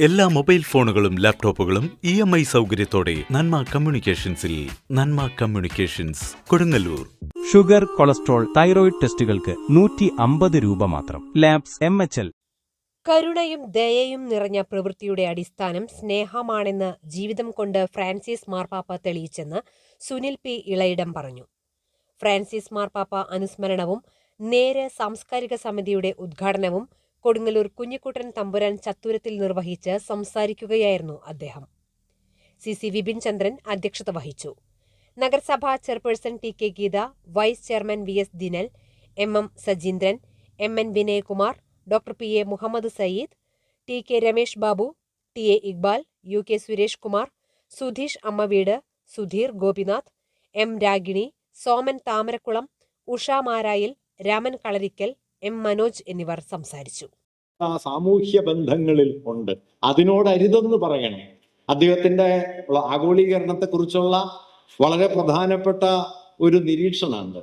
എല്ലാ മൊബൈൽ ഫോണുകളും ലാപ്ടോപ്പുകളും ഇ എം ഐ സൗകര്യത്തോടെ Nanma കമ്മ്യൂണിക്കേഷൻസിൽ Nanma communications Kodungallur. Sugar cholesterol thyroid ടെസ്റ്റുകൾക്ക് നൂറ്റി അമ്പത് രൂപ മാത്രം. Labs M H L. കരുണയും ദയയും നിറഞ്ഞ പ്രവൃത്തിയുടെ അടിസ്ഥാനം സ്നേഹമാണെന്ന് ജീവിതം കൊണ്ട് ഫ്രാൻസിസ് മാർപ്പാപ്പ തെളിയിച്ചെന്ന് സുനിൽ പി ഇളയിടം പറഞ്ഞു. ഫ്രാൻസിസ് മാർപ്പാപ്പ അനുസ്മരണവും നേര് സാംസ്കാരിക സമിതിയുടെ ഉദ്ഘാടനവും കൊടുങ്ങല്ലൂർ കുഞ്ഞിക്കുട്ടൻ തമ്പുരാൻ ചത്തുരത്തിൽ നിർവഹിച്ച് സംസാരിക്കുകയായിരുന്നു അദ്ദേഹം. സി സി വിപിൻ ചന്ദ്രൻ അധ്യക്ഷത വഹിച്ചു. നഗരസഭാ chairperson T K Geetha vice chairman V S Dinal M M Sajeendran M N Vinayakumar doctor P A Muhammad Sayyid T K Ramesh Babu T A Iqbal U K Suresh Kumar Sudheesh Ammaveedu Sudheer Gopinath M Ragini Soman Thamarakkulam Usha Marayil Raman Kalarikkal M Manoj എന്നിവർ സംസാരിച്ചു. ആ സാമൂഹ്യ ബന്ധങ്ങളിൽ ഉണ്ട്. അതിനോട് അരുതെന്ന് പറയണം. അദ്ദേഹത്തിന്റെ ആഗോളീകരണത്തെ കുറിച്ചുള്ള വളരെ പ്രധാനപ്പെട്ട ഒരു നിരീക്ഷണമുണ്ട്.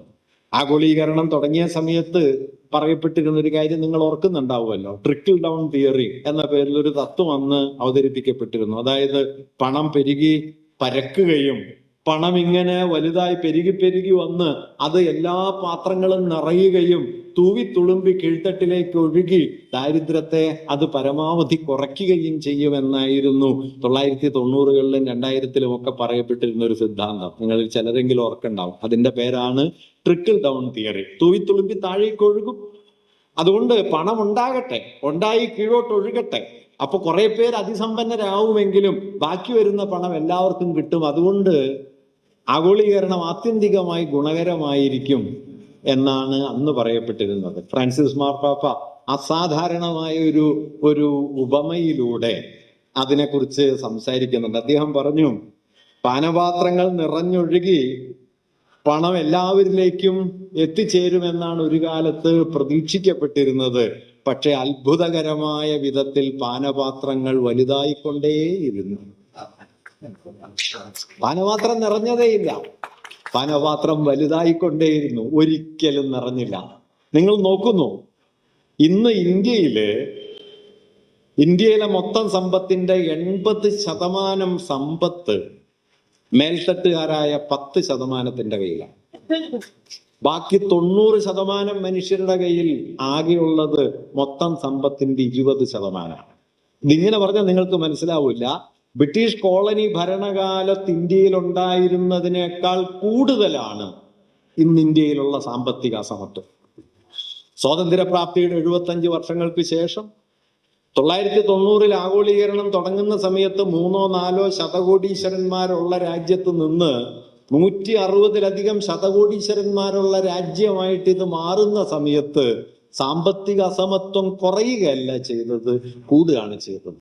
ആഗോളീകരണം തുടങ്ങിയ സമയത്ത് പറയപ്പെട്ടിരുന്ന ഒരു കാര്യം നിങ്ങൾ ഓർക്കുന്നുണ്ടാവുമല്ലോ. ട്രിക്കിൾ ഡൗൺ തിയറി എന്ന പേരിൽ ഒരു തത്വം അന്ന് അവതരിപ്പിക്കപ്പെട്ടിരുന്നു. അതായത് പണം പെരുകി പരക്കുകയും പണം ഇങ്ങനെ വലുതായി പെരുകി പെരുകി വന്ന് അത് എല്ലാ പാത്രങ്ങളും നിറയുകയും തൂവി തുളുമ്പി കീഴ്ത്തട്ടിലേക്ക് ഒഴുകി ദാരിദ്ര്യത്തെ അത് പരമാവധി കുറയ്ക്കുകയും ചെയ്യുമെന്നായിരുന്നു തൊള്ളായിരത്തി തൊണ്ണൂറുകളിലും രണ്ടായിരത്തിലും ഒക്കെ പറയപ്പെട്ടിരുന്ന ഒരു സിദ്ധാന്തം. നിങ്ങളിൽ ചിലരെങ്കിലും ഓർക്കുണ്ടാവും അതിന്റെ പേരാണ് ട്രിക്കിൾ ഡൗൺ തിയറി തൂവി തുളുമ്പി താഴേക്ക് ഒഴുകും. അതുകൊണ്ട് പണം ഉണ്ടാകട്ടെ ഉണ്ടായി കീഴോട്ട് ഒഴുകട്ടെ. അപ്പൊ കുറെ പേര് അതിസമ്പന്നരാവുമെങ്കിലും ബാക്കി വരുന്ന പണം എല്ലാവർക്കും കിട്ടും. അതുകൊണ്ട് ആഗോളീകരണം ആത്യന്തികമായി ഗുണകരമായിരിക്കും എന്നാണ് അന്ന് പറയപ്പെട്ടിരുന്നത്. ഫ്രാൻസിസ് മാർപ്പാപ്പ അസാധാരണമായ ഒരു ഒരു ഉപമയിലൂടെ അതിനെക്കുറിച്ച് സംസാരിക്കുന്നുണ്ട്. അദ്ദേഹം പറഞ്ഞു പാനപാത്രങ്ങൾ നിറഞ്ഞൊഴുകി പണം എല്ലാവരിലേക്കും എത്തിച്ചേരുമെന്നാണ് ഒരു കാലത്ത് പ്രതീക്ഷിക്കപ്പെട്ടിരുന്നത്. പക്ഷെ അത്ഭുതകരമായ വിധത്തിൽ പാനപാത്രങ്ങൾ വലുതായിക്കൊണ്ടേയിരുന്നു. പാനപാത്രം നിറഞ്ഞതേയില്ല പാനപാത്രം വലുതായിക്കൊണ്ടേയിരുന്നു. ഒരിക്കലും നിറഞ്ഞില്ല. നിങ്ങൾ നോക്കുന്നു. ഇന്ന് ഇന്ത്യയിൽ ഇന്ത്യയിലെ മൊത്തം സമ്പത്തിന്റെ എൺപത് ശതമാനം സമ്പത്ത് മേൽത്തട്ടുകാരായ പത്ത് ശതമാനത്തിന്റെ കയ്യിലാണ്. ബാക്കി തൊണ്ണൂറ് ശതമാനം മനുഷ്യരുടെ കയ്യിൽ ആകെയുള്ളത് മൊത്തം സമ്പത്തിന്റെ ഇരുപത് ശതമാനമാണ്. ഇതിങ്ങനെ പറഞ്ഞാൽ നിങ്ങൾക്ക് മനസ്സിലാവില്ല. ബ്രിട്ടീഷ് കോളനി ഭരണകാലത്ത് ഇന്ത്യയിൽ ഉണ്ടായിരുന്നതിനേക്കാൾ കൂടുതലാണ് ഇന്ന് ഇന്ത്യയിലുള്ള സാമ്പത്തിക അസമത്വം. സ്വാതന്ത്ര്യപ്രാപ്തിയുടെ എഴുപത്തഞ്ച് വർഷങ്ങൾക്ക് ശേഷം തൊള്ളായിരത്തി തൊണ്ണൂറിൽ ആഗോളീകരണം തുടങ്ങുന്ന സമയത്ത് മൂന്നോ നാലോ ശതകോടീശ്വരന്മാരുള്ള രാജ്യത്ത് നിന്ന് നൂറ്റി അറുപതിലധികം ശതകോടീശ്വരന്മാരുള്ള രാജ്യമായിട്ട് ഇത് മാറുന്ന സമയത്ത് സാമ്പത്തിക അസമത്വം കുറയുകയല്ല ചെയ്തത് കൂടുകയാണ് ചെയ്തത്.